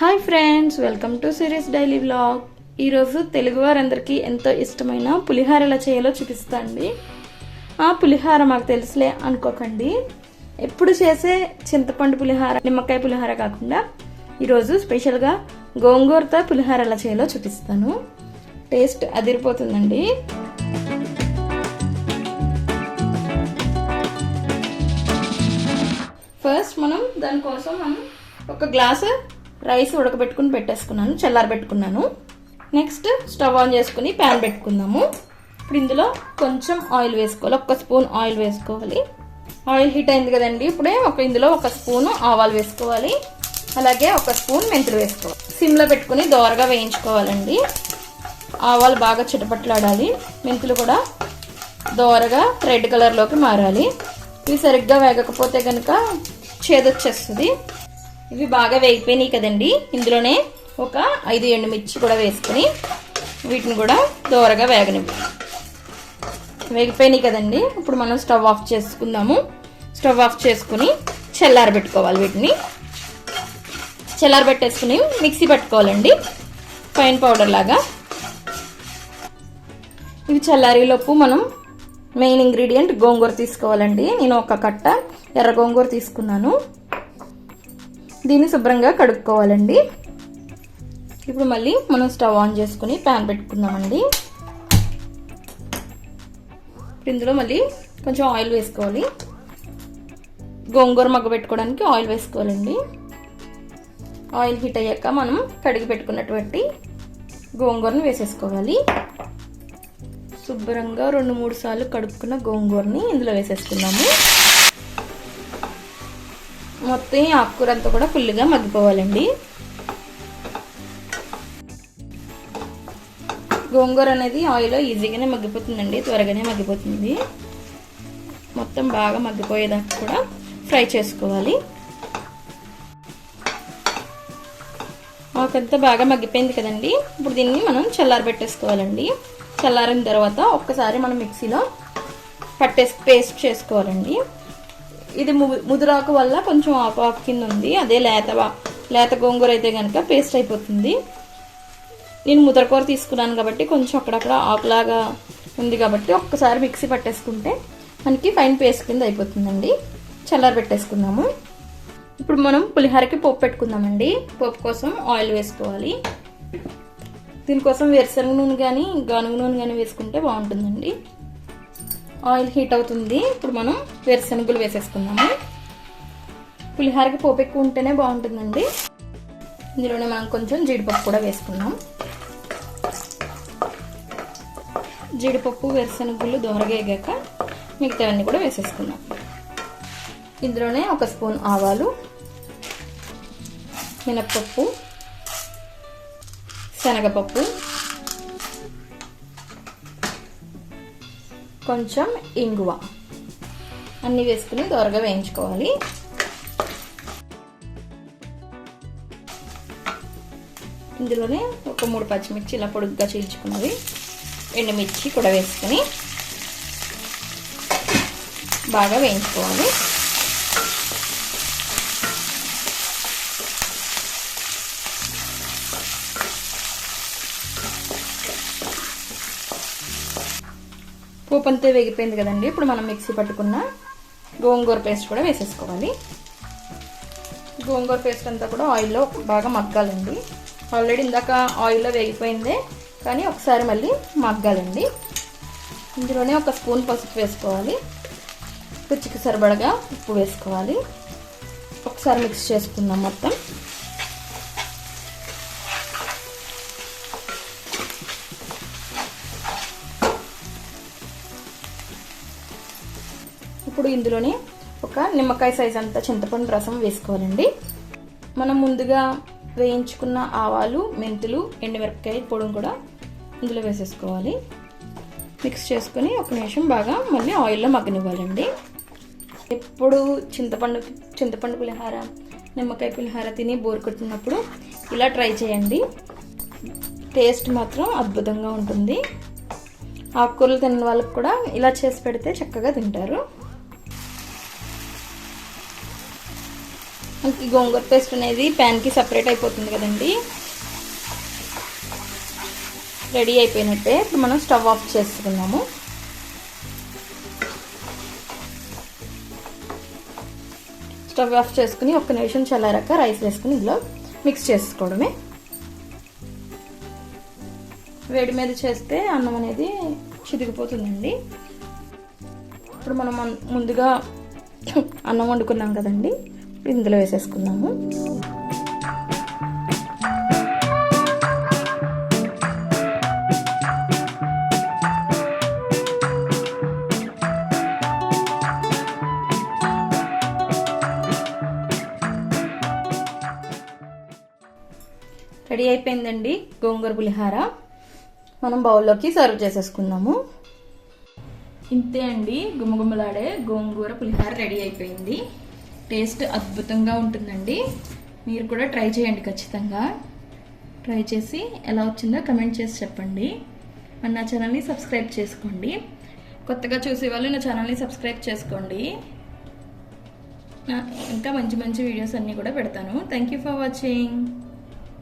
Hi friends welcome to series daily vlog. ఈరోజు తెలుగు వారందరికీ ఎంతో ఇష్టమైన పులిహార ఎలా చేయాలో చూపిస్తాండి. ఆ పులిహార మాకు తెలుసులే అనుకోకండి. ఎప్పుడు చేసే చింతపండు పులిహార నిమ్మకాయ పులిహార కాకుండా ఈరోజు స్పెషల్గా గోంగూరతో పులిహార ఎలా చేయాలో చూపిస్తాను. టేస్ట్ అదిరిపోతుందండి. ఫస్ట్ మనం దానికోసం మనం ఒక గ్లాసు రైస్ ఉడకబెట్టుకుని పెట్టేసుకున్నాను చల్లారి పెట్టుకున్నాను. నెక్స్ట్ స్టవ్ ఆన్ చేసుకుని ప్యాన్ పెట్టుకుందాము. ఇప్పుడు ఇందులో కొంచెం ఆయిల్ వేసుకోవాలి ఒక స్పూన్ ఆయిల్ వేసుకోవాలి. ఆయిల్ హీట్ అయింది కదండి ఇప్పుడే ఒక ఇందులో ఒక స్పూన్ ఆవాలు వేసుకోవాలి. అలాగే ఒక స్పూన్ మెంతులు వేసుకోవాలి. సిమ్లో పెట్టుకుని దోరగా వేయించుకోవాలండి. ఆవాలు బాగా చిటపట్లాడాలి మెంతులు కూడా దోరగా రెడ్ కలర్లోకి మారాలి. ఇవి సరిగ్గా వేగకపోతే కనుక చేదొచ్చేస్తుంది. ఇవి బాగా వేగిపోయినాయి కదండి. ఇందులోనే ఒక ఐదు ఎండుమిర్చి కూడా వేసుకుని వీటిని కూడా దోరగా వేగనివ్వాలి వేగిపోయినాయి కదండి. ఇప్పుడు మనం స్టవ్ ఆఫ్ చేసుకుందాము. స్టవ్ ఆఫ్ చేసుకుని చల్లారబెట్టుకోవాలి వీటిని. చల్లారబెట్టేసుకుని మిక్సీ పట్టుకోవాలండి. ఫైన్ పౌడర్ లాగా. ఇవి చల్లారిలోపు మనం మెయిన్ ఇంగ్రీడియంట్ గోంగూర తీసుకోవాలండి. నేను ఒక కట్ట ఎర్ర గోంగూర తీసుకున్నాను. దీన్ని శుభ్రంగా కడుక్కోవాలండి. ఇప్పుడు మళ్ళీ మనం స్టవ్ ఆన్ చేసుకుని ప్యాన్ పెట్టుకుందామండి ఇందులో మళ్ళీ కొంచెం ఆయిల్ వేసుకోవాలి. గోంగూర మగ్గ పెట్టుకోవడానికి ఆయిల్ వేసుకోవాలండి. ఆయిల్ హీట్ అయ్యాక మనం కడిగి పెట్టుకున్నటువంటి గోంగూరని వేసేసుకోవాలి. శుభ్రంగా రెండు మూడు సార్లు కడుక్కున్న గోంగూరని ఇందులో వేసేసుకున్నాము మొత్తం ఈ ఆకుకూర అంతా కూడా ఫుల్గా మగ్గిపోవాలండి. గోంగూర అనేది ఆయిల్లో ఈజీగానే మగ్గిపోతుందండి త్వరగానే మగ్గిపోతుంది. మొత్తం బాగా మగ్గిపోయేదాకా కూడా ఫ్రై చేసుకోవాలి. ఆకంతా బాగా మగ్గిపోయింది కదండి. ఇప్పుడు దీన్ని మనం చల్లారబెట్టేసుకోవాలండి చల్లారిన తర్వాత ఒక్కసారి మనం మిక్సీలో పట్టేసి పేస్ట్ చేసుకోవాలండి. ఇది ముదురాకు వల్ల కొంచెం ఆకు ఆకు కింద ఉంది. అదే లేత లేత గోంగూర అయితే కనుక పేస్ట్ అయిపోతుంది. నేను ముద్రకూర తీసుకున్నాను కాబట్టి కొంచెం అక్కడక్కడ ఆకులాగా ఉంది కాబట్టి ఒక్కసారి మిక్సీ పట్టేసుకుంటే మనకి ఫైన్ పేస్ట్ కింద అయిపోతుందండి. చల్లారి పెట్టేసుకుందాము. ఇప్పుడు మనం పులిహోరకి పోపు పెట్టుకుందామండి. పోపు కోసం ఆయిల్ వేసుకోవాలి. దీనికోసం వేరుశనగ నూనె కానీ గానుగ నూనె కానీ వేసుకుంటే బాగుంటుందండి. ఆయిల్ హీట్ అవుతుంది. ఇప్పుడు మనం వేరుశనగలు వేసేసుకుందాము. పులిహోరకి పోపు ఎక్కువ ఉంటేనే బాగుంటుందండి. ఇందులోనే మనం కొంచెం జీడిపప్పు కూడా వేసుకుందాం. జీడిపప్పు వేరుశనగలు దోరగా ఎగాక మిగతావన్నీ కూడా వేసేసుకుందాం. ఇందులోనే ఒక స్పూన్ ఆవాలు మినప్పప్పు శనగపప్పు కొంచెం ఇంగువ. అన్నీ వేసుకుని దొరగా వేయించుకోవాలి. ఇందులోనే ఒక మూడు పచ్చిమిర్చి ఇలా పొడుగ్గా చీల్చుకున్నవి ఎండుమిర్చి కూడా వేసుకొని బాగా వేయించుకోవాలి. పోపు అంతా వేగిపోయింది కదండి. ఇప్పుడు మనం మిక్సీ పట్టుకున్న గోంగూర పేస్ట్ కూడా వేసేసుకోవాలి. గోంగూర పేస్ట్ అంతా కూడా ఆయిల్లో బాగా మగ్గాలండి. ఆల్రెడీ ఇందాక ఆయిల్లో వేగిపోయిందే కానీ ఒకసారి మళ్ళీ మగ్గాలండి. ఇందులోనే ఒక స్పూన్ పసుపు వేసుకోవాలి. రుచికి సరిపడగా ఉప్పు వేసుకోవాలి. ఒకసారి మిక్స్ చేసుకుందాం మొత్తం. ఇప్పుడు ఇందులోనే ఒక నిమ్మకాయ సైజ్ అంతా చింతపండు రసం వేసుకోవాలండి. మనం ముందుగా వేయించుకున్న ఆవాలు మెంతులు ఎండుమిరపకాయ పొడిని కూడా ఇందులో వేసేసుకోవాలి. మిక్స్ చేసుకొని ఒక నిమిషం బాగా మళ్ళీ ఆయిల్లో మగ్గనివ్వాలండి. ఎప్పుడు చింతపండు చింతపండు పులిహార నిమ్మకాయ పులిహార తిని బోర్ కొట్టినప్పుడు ఇలా ట్రై చేయండి. టేస్ట్ మాత్రం అద్భుతంగా ఉంటుంది. ఆకుకూరలు తిన్న వాళ్ళకి కూడా ఇలా చేసి పెడితే చక్కగా తింటారు. మనకి గోంగూర పేస్ట్ అనేది ప్యాన్కి సపరేట్ అయిపోతుంది కదండి. రెడీ అయిపోయినట్టే ఇప్పుడు మనం స్టవ్ ఆఫ్ చేసుకున్నాము స్టవ్ ఆఫ్ చేసుకుని ఒక్క నిమిషం చల్లారాక రైస్ వేసుకుని ఇందులో మిక్స్ చేసుకోవడమే. వేడి మీద చేస్తే అన్నం అనేది చిరిగిపోతుందండి. ఇప్పుడు మనం ముందుగా అన్నం వండుకున్నాం కదండి. ఇందులో వేసేసుకున్నాము రెడీ అయిపోయిందండి గోంగూర పులిహార. మనం బౌల్లోకి సర్వ్ చేసేసుకుందాము. ఇంతే అండి గుమ్మగుమ్మలాడే గోంగూర పులిహార రెడీ అయిపోయింది. టేస్ట్ అద్భుతంగా ఉంటుందండి. మీరు కూడా ట్రై చేయండి ఖచ్చితంగా. ట్రై చేసి ఎలా వచ్చిందో కమెంట్ చేసి చెప్పండి. మన నా ఛానల్ని సబ్స్క్రైబ్ చేసుకోండి. కొత్తగా చూసే వాళ్ళు నా ఛానల్ని సబ్స్క్రైబ్ చేసుకోండి. ఇంకా మంచి మంచి వీడియోస్ అన్నీ కూడా పెడతాను. Thank you for watching